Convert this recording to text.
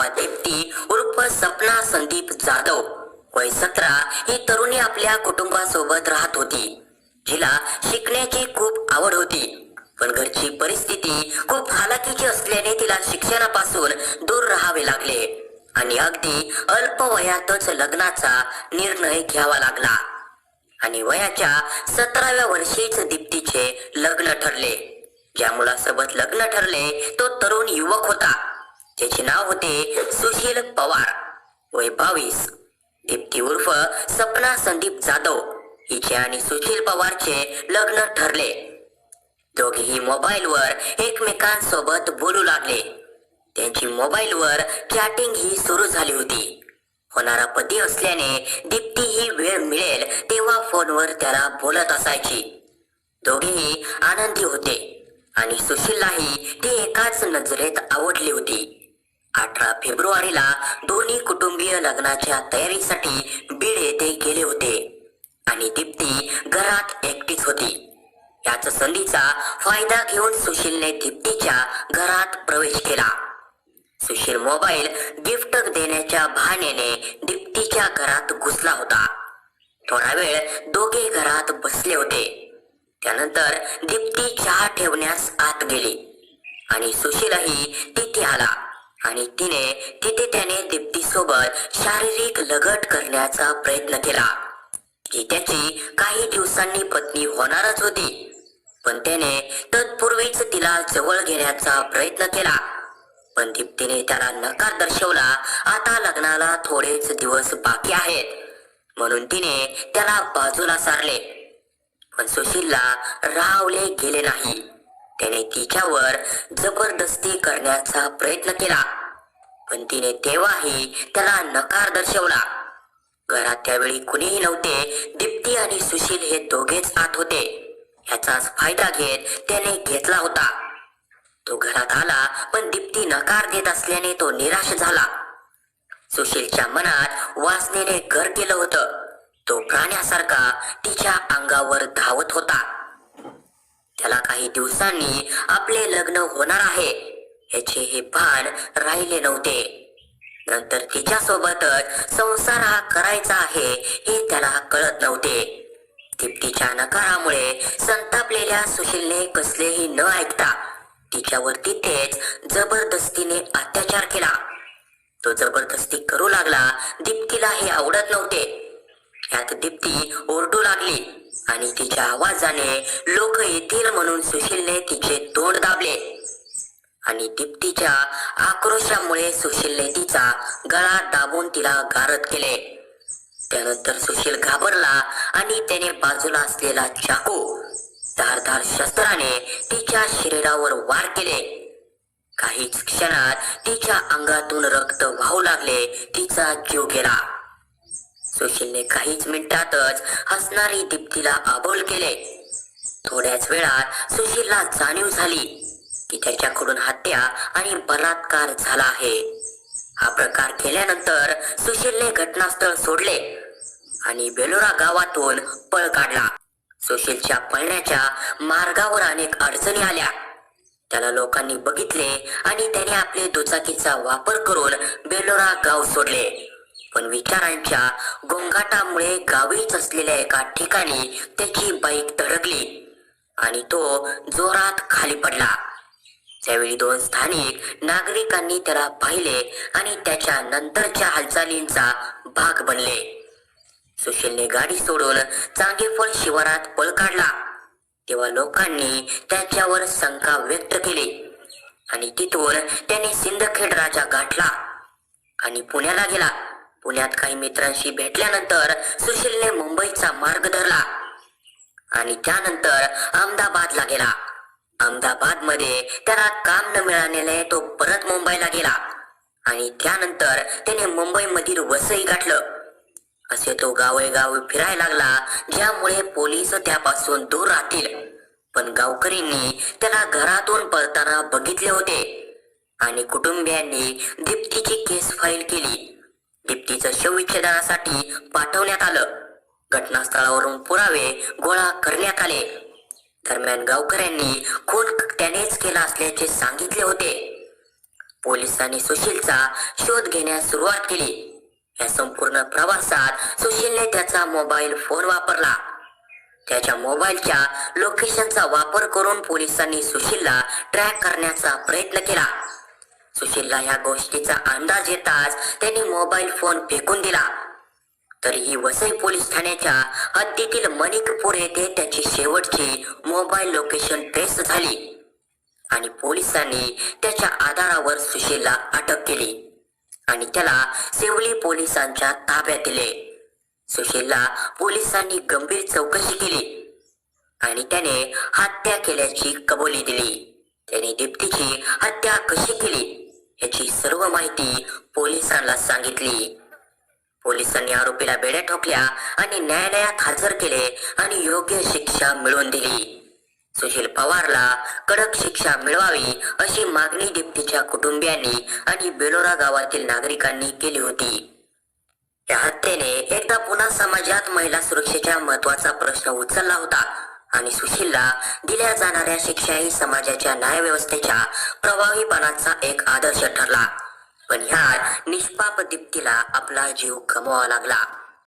गावात देवती उर्फ सपना संदीप जाधव वय सतरा ही तरुणी आपल्या कुटुंबासोबत राहत होती. हिला शिकण्याची खूप आवड होती. पण घरची परिस्थिती खूप हालाकीची असल्याने तिला शिक्षणापासून दूर राहावे लागले आणि अगदी अल्प वयातच लग्नाचा निर्णय घ्यावा लागला. आणि वयाच्या सतराव्या वर्षीच दीप्तीचे लग्न ठरले. ज्या मुलासोबत लग्न ठरले तो तरुण युवक होता. त्याचे नाव होते सुशील पवार. वय बावीस दीप्ती उर्फ सपना संदीप जाधव हिचे आणि सुशील पवारचे लग्न ठरले. दोघेही मोबाईलवर एकमेकांसोबत बोलू लागले. त्यांची मोबाईलवर चॅटिंग ही सुरू झाली होती. होणारा पती असल्याने दीप्ती ही वेळ मिळेल तेव्हा फोनवर त्याला बोलत असायची. दोघेही आनंदी होते आणि सुशीललाही ती एकाच नजरेत आवडली होती. अठरा फेब्रुवारीला दोन्ही कुटुंबीय लग्नाच्या तयारीसाठी बीड येथे गेले होते. आणि दीप्ती घरात एकटीच होती. याच संधीचा फायदा घेऊन सुशीलने दीप्तीच्या घरात प्रवेश केला. सुशील मोबाईल गिफ्ट देण्याच्या बहाण्याने दीप्तीच्या घरात घुसला होता. थोडा वेळ दोघे घरात बसले होते. त्यानंतर दीप्ती चहा ठेवण्यास आत गेली. आणि सुशीलही तिथे आला. आणि तिने तिथे त्याने दीप्ती सोबत शारीरिक लगट करण्याचा प्रयत्न केला. जी त्याची काही दिवसांनी पत्नी होणारच होती. पण त्याने तत्पूर्वीच तिला जवळ घेण्याचा प्रयत्न केला. पण दीप्तीने त्याला नकार दर्शवला. आता लग्नाला थोडेच दिवस बाकी आहेत. म्हणून तिने त्याला बाजूला सारले. पण सुशीलला रावले गेले नाही. त्याने तिच्यावर जबरदस्ती करण्याचा प्रयत्न केला. पण तिने तेव्हाही त्याला नकार दर्शवला. घरात त्यावेळी कुणीही नव्हते. दीप्ती आणि सुशील हे दोघेच आत होते. याचाच फायदा घेत त्याने घेतला होता. तो घरात आला पण दीप्ती नकार देत असल्याने तो निराश झाला. सुशीलच्या मनात वासनेने घर केलं होतं. तो प्राण्यासारखा तिच्या अंगावर धावत होता. त्याला काही दिवसांनी आपले लग्न होणार आहे. याचे हे भान राहिले नव्हते. नंतर तिच्या सोबतच संसार हा करायचा आहे हे त्याला कळत नव्हते. दिप्तीच्या नकारामुळे संतापलेल्या सुशीलने कसलेही न ऐकता तिच्यावर तिथेच जबरदस्तीने अत्याचार केला. तो जबरदस्ती करू लागला दीप्तीला हे आवडत नव्हते. ह्यात दीप्ती ओरडू लागली आणि तिच्या आवाजाने लोक येतील म्हणून सुशीलने तिचे तोंड दाबले. आणि दीप्तीच्या आक्रोशामुळे सुशीलने तिचा गळा दाबून तिला गारद केले. त्यानंतर सुशील घाबरला आणि त्याने बाजूला असलेला चाकू धारधार शस्त्राने तिच्या शरीरावर वार केले. काहीच क्षणात तिच्या अंगातून रक्त वाहू लागले तिचा जीव गेला. सुशीलने काहीच मिनिटातच हसणारी दीप्तीला अबोल केले. थोड्याच वेळात सुशीलला जाणीव झाली की त्याच्याकडून हत्या आणि बलात्कार झाला आहे. हा प्रकार केल्यानंतर सुशीलने घटनास्थळ सोडले आणि बेलोरा गावातून पळ काढला. सुशीलच्या पळण्याच्या मार्गावर अनेक अडचणी आल्या. त्याला लोकांनी बघितले आणि त्याने आपले दुचाकीचा वापर करून बेलोरा गाव सोडले. पण विचारांच्या गोंगाटामुळे गावीच असलेल्या एका ठिकाणी त्याची बाईक धडकली आणि तो जोरात खाली पडला. त्यावेळी दोन स्थानिक नागरिकांनी त्याला पाहिले आणि त्याच्या नंतरच्या हालचालींचा भाग बनले. सुशीलने गाडी सोडून चांगेफळ शिवारात पळ काढला. तेव्हा लोकांनी त्याच्यावर शंका व्यक्त केली आणि तिथून त्याने सिंदखेड राजा गाठला आणि पुण्याला गेला. पुण्यात काही मित्रांशी भेटल्यानंतर सुशीलने मुंबईचा मार्ग धरला आणि त्यानंतर अहमदाबादला गेला. अहमदाबादमध्ये त्याला काम न मिळाल्याने तो परत मुंबईला गेला आणि त्यानंतर त्याने मुंबईमधील वसई गाठलं. असे तो गावोगावी फिरायला लागला ज्यामुळे पोलीस त्यापासून दूर राहतील. पण गावकरींनी त्याला घरातून पळताना बघितले होते आणि कुटुंबियांनी दीप्तीची केस फाईल केली. दीप्तीचं शवविच्छेदनासाठी पाठवण्यात आलं. घटनास्थळावरून पुरावे गोळा करण्यात आले. दरम्यान गावकऱ्यांनी खून त्यानेच केला असल्याचे सांगितले होते. पोलिसांनी सुशीलचा शोध घेण्यास सुरुवात केली. या संपूर्ण प्रवासात सुशीलने त्याचा मोबाईल फोन वापरला. त्याच्या मोबाईलच्या लोकेशनचा वापर करून पोलिसांनी सुशीलला ट्रॅक करण्याचा प्रयत्न केला. सुशीलला या गोष्टीचा अंदाज येताच त्यांनी मोबाईल फोन फेकून दिला. तरीही वसई पोलीस ठाण्याच्या हद्दीतील मणिकपूर येथे त्याची शेवटची मोबाईल लोकेशन ट्रेस झाली आणि पोलिसांनी त्याच्या आधारावर सुशीलला अटक केली आणि त्याला सेवली पोलिसांच्या ताब्यात दिले. सुशीलला पोलिसांनी गंभीर चौकशी केली आणि त्याने हत्या केल्याची कबुली दिली. त्याने दीप्तीची हत्या कशी केली याची सर्व माहिती पोलिसांना सांगितली. पोलिसांनी आरोपीला बेड्या ठोकल्या आणि न्यायालयात हजर केले आणि योग्य शिक्षा मिळवून दिली. सुशील पवारला कडक शिक्षा मिळवावी अशी मागणी दीप्तीच्या कुटुंबियांनी आणि बेलोरा गावातील नागरिकांनी केली होती. या हत्येने एकदा पुन्हा समाजात महिला सुरक्षेच्या महत्त्वाचा प्रश्न उचलला होता. आणि सुशीलला दिल्या जाणाऱ्या शिक्षाही समाजाच्या न्यायव्यवस्थेच्या प्रभावीपणाचा एक आदर्श ठरला. पण ह्या निष्पाप दीप्तीला आपला जीव गमवावा लागला.